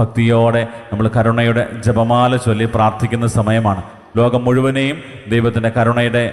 ഭക്തിയോടെ നമ്മൾ കരുണയുടെ ജപമാല ചൊല്ലി പ്രാർത്ഥിക്കുന്ന സമയമാണ്. ലോകം മുഴുവനെയും ദൈവത്തിന്റെ കരുണയുടെ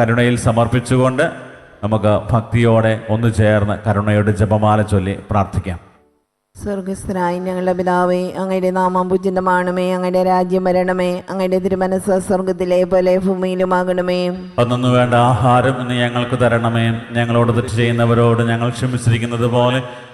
കരുണയിൽ സമർപ്പിച്ചുകൊണ്ട് നമുക്ക് ഭക്തിയോടെ ഒന്ന് ചേർന്ന് കരുണയുടെ ജപമാല ചൊല്ലി പ്രാർത്ഥിക്കാം. സ്വർഗസ്ഥനായി ഞങ്ങളുടെ പിതാവേ അങ്ങയുടെ നാമം പൂജിതമാണമേ അങ്ങയുടെ രാജ്യം വരണമേ അങ്ങയുടെ തിരുമനസ് സ്വർഗത്തിലെ പോലെ ഭൂമിയിലുമാകണമേ. അന്നു വേണ്ട ആഹാരം ഇന്ന് ഞങ്ങൾക്ക് തരണമേ. ഞങ്ങളോട് തെറ്റ് ചെയ്യുന്നവരോട് ഞങ്ങൾ ക്ഷമിച്ചിരിക്കുന്നത് പോലെ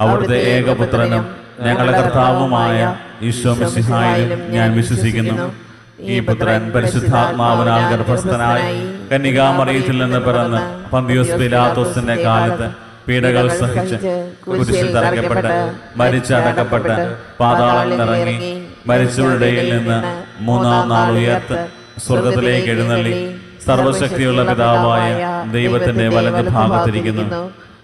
അവിടുത്തെ ഏകപുത്രനും ഞങ്ങളുടെ കർത്താവുമായ ഈശോ മിശിഹായിലും ഞാൻ വിശ്വസിക്കുന്നു. ഈ പുത്രൻ പരിശുദ്ധാത്മാവിനാൽ ഗർഭസ്ഥനായി കന്യകാമറിയത്തിൽ നിന്ന് പിറന്ന് പന്തിയോസ് പിലാത്തോസിന്റെ കാലത്ത് പീഡകൾ സഹിച്ച് കുരിശിൽ തറയ്ക്കപ്പെട്ട് മരിച്ചടക്കപ്പെട്ട് പാതാളം നിറങ്ങി മരിച്ചവരുടെയിൽ നിന്ന് മൂന്നാം നാൾ ഉയർത്ത് സ്വർഗത്തിലേക്ക് എഴുന്നള്ളി. സർവശക്തിയുള്ള പിതാവായ ദൈവത്തിന്റെ വലത് ഭാഗത്തിരിക്കുന്നു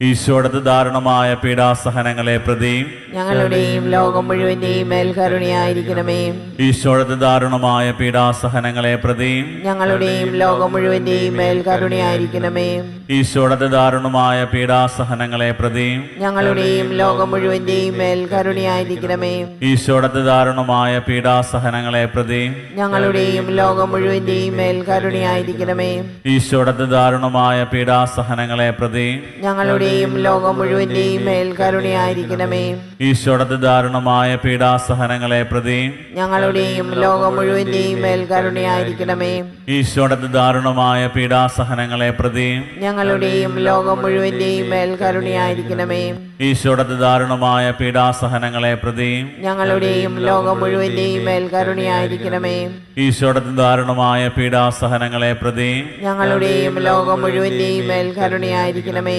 ഈശോടത്ത് ദാരുണമായ പീഡാസഹനങ്ങളെ പ്രതിയും ഞങ്ങളുടെയും ലോകം മുഴുവന്റെയും മേൽ കരുണയായിരിക്കണമേ. ഈശോടത്ത് ദാരുണമായ പീഡാസഹനങ്ങളെ പ്രതിയും ഞങ്ങളുടെയും ലോകം മുഴുവന്റെയും മേൽ കരുണയായിരിക്കണമേ. ഈശോടത്ത് ദാരുണമായ പീഡാസഹനങ്ങളെ പ്രതിയും ഞങ്ങളുടെയും ലോകം മുഴുവന്റെയും മേൽ കരുണയായിരിക്കണമേ. ഈശോടത്ത് ദാരുണമായ പീഡാസഹനങ്ങളെ പ്രതിയും ഞങ്ങളുടെയും ലോകം മുഴുവന്റെയും മേൽ കരുണയായിരിക്കണമേ. ഈശോടത്ത് ദാരുണമായ പീഡാസഹനങ്ങളെ പ്രതിയും ഞങ്ങളുടെയും ലോകം മുഴുവന്റെയും മേൽ കരുണയായിരിക്കണമേ. ഈശ്വരത്തെ ദാരുണമായ പീഡാസഹനങ്ങളെ പ്രതി ഞങ്ങളുടെയും ലോകം മുഴുവന്റെയും മേൽ കരുണയായിരിക്കണമേ. ഈശ്വരത്തെ ദാരുണമായ പീഡാസഹനങ്ങളെ പ്രതി ഞങ്ങളുടെയും ലോകം മുഴുവന്റെയും മേൽ കരുണയായിരിക്കണമേ. ഈശ്വരത്തെ ദാരുണമായ പീഡാസഹനങ്ങളെ പ്രതി ഞങ്ങളുടെയും ലോകം മുഴുവന്റെയും മേൽ കരുണയായിരിക്കണമേ. ഈശ്വരത്തെ ദാരുണമായ പീഡാസഹനങ്ങളെ പ്രതി ഞങ്ങളുടെയും ലോകം മുഴുവന്റെയും മേൽ കരുണയായിരിക്കണമേ.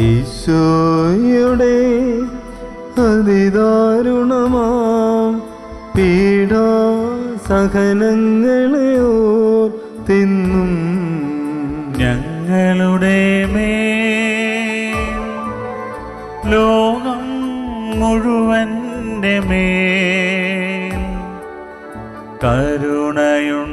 ഈശോയുടെ അതിദാരുണമാം പീഡാ സഹനങ്ങളെ തിന്നും. ഞങ്ങളുടെ മേ ലോകം മുഴുവന്റെ മേ കരുണയുണ്ടാകേണമേ.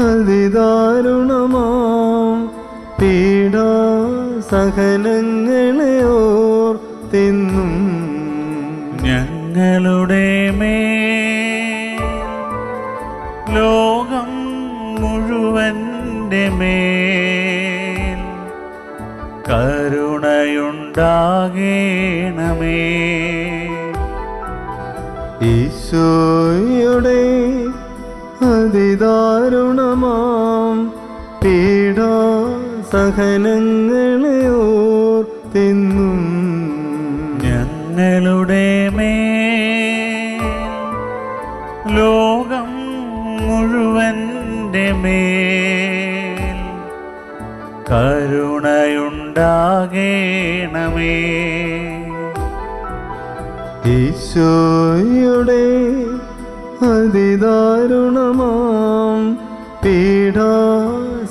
അതിദാരുണമാം പീഡാ സഹനങ്ങളെ തിന്നും. ഞങ്ങളുടെ മേ ലോകം മുഴുവന്റെ മേൽ കരുണയുണ്ടാകേണമേ. ഈശോയുടെ അതിദാരുണമാം പീഡാ സഹനങ്ങളെ ഓർത്തിന്നും ഞങ്ങളുടെ മേ ലോകം മുഴുവന്റെ മേ കരുണയുണ്ടാകേണമേ. ഈശോയുടെ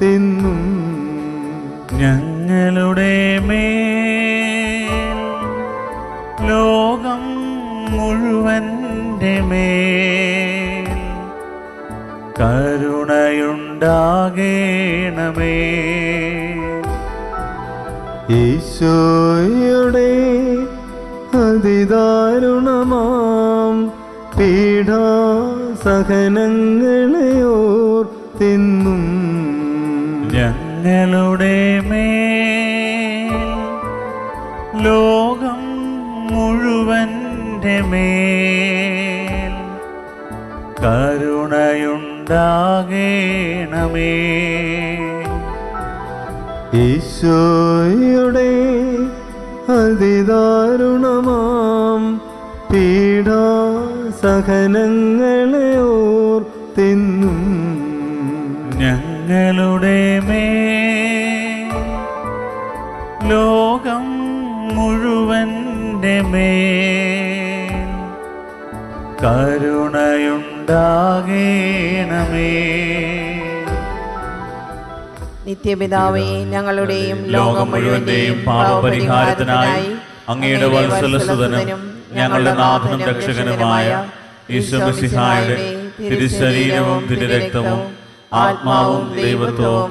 ഓർത്തിന്നും ഞങ്ങളുടെ മേ ലോകം മുഴുവന്റെ മേ കരുണയുണ്ടാകേണമേ. ഈശോയുടെ അതിദാരുണമാം പീഡാ സഹനങ്ങളെ ഓർത്തിന്നും ഞങ്ങളുടെ മേൽ ലോകം മുഴുവന്റെ മേൽ കരുണയുണ്ടാകേണമേ. ഈശോയുടെ അതിദാരുണമാം പീഡാ സഹനങ്ങളെ ഓർത്തിന്നും ഞങ്ങളുടെ മേൽ ലോകം മുഴുവന്റെ മേൽ കരുണയുണ്ടാകേണമേ. നിത്യപിതാവേ ഞങ്ങളുടെയും ലോകം മുഴുവന്റെയും പാപപരിഹാരത്തിനായി അങ്ങയുടെ വത്സലസുതനും ഞങ്ങളുടെ നാഥനും രക്ഷകനുമായ ഈശ്വരസിഹായുടെ തിരുശരീരവും തിരുരക്തവും ആത്മാവും ദൈവത്വവും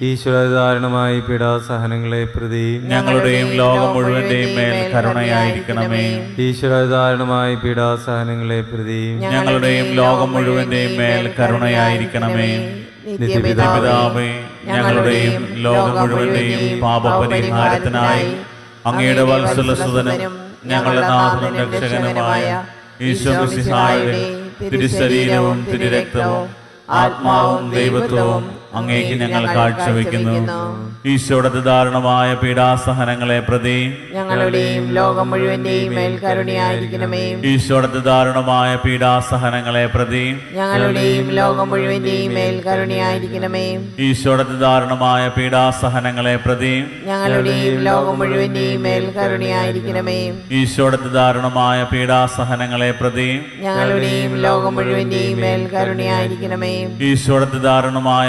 ഈശ്വരധാരണമായ പീഡാസഹനങ്ങളെ പ്രതി ഞങ്ങളുടെയും ലോകം മുഴുവന്റെയും മേൽ കരുണയായിരിക്കണമേ. ഈശ്വരധാരണമായി പീഡാസഹനങ്ങളെ പ്രതി ഞങ്ങളുടെയും ലോകം മുഴുവന്റെയും മേൽ കരുണയായിരിക്കണമേ. നിത്യപിതാപിതാവേ ഞങ്ങളുടെയും ലോകം മുഴുവന്റെയും പാപപരിഹാരത്തിനായി അങ്ങയുടെ വത്സലസുതനും ഞങ്ങളുടെ നാഥനും രക്ഷകനുമായ ഈശോ തിരുശരീരവും തിരുരക്തവും ആത്മാവും ദൈവത്വവും അങ്ങേക്ക് ഞങ്ങൾ കാഴ്ചവെക്കുന്നു. ഈശോയുടെ ദാരുണമായ പീഡാസഹനങ്ങളെ പ്രതി ഞങ്ങളുടെയും ലോകം മുഴുവന്റെയും മേൽ കരുണയായിരിക്കണമേ. ഈശോയുടെ ദാരുണമായ പീഡാസഹനങ്ങളെ പ്രതി ഞങ്ങളുടെയും ലോകം മുഴുവന്റെയും മേൽ കരുണയായിരിക്കണമേ. ഈശോയുടെ ദാരുണമായ പീഡാസഹനങ്ങളെ പ്രതി ഞങ്ങളുടെയും ലോകം മുഴുവന്റെയും മേൽ കരുണയായിരിക്കണമേ. ഈശോയുടെ ദാരുണമായ പീഡാസഹനങ്ങളെ പ്രതി ഞങ്ങളുടെയും ലോകം മുഴുവന്റെയും മേൽ കരുണയായിരിക്കണമേ. ഈശോയുടെ ദാരുണമായ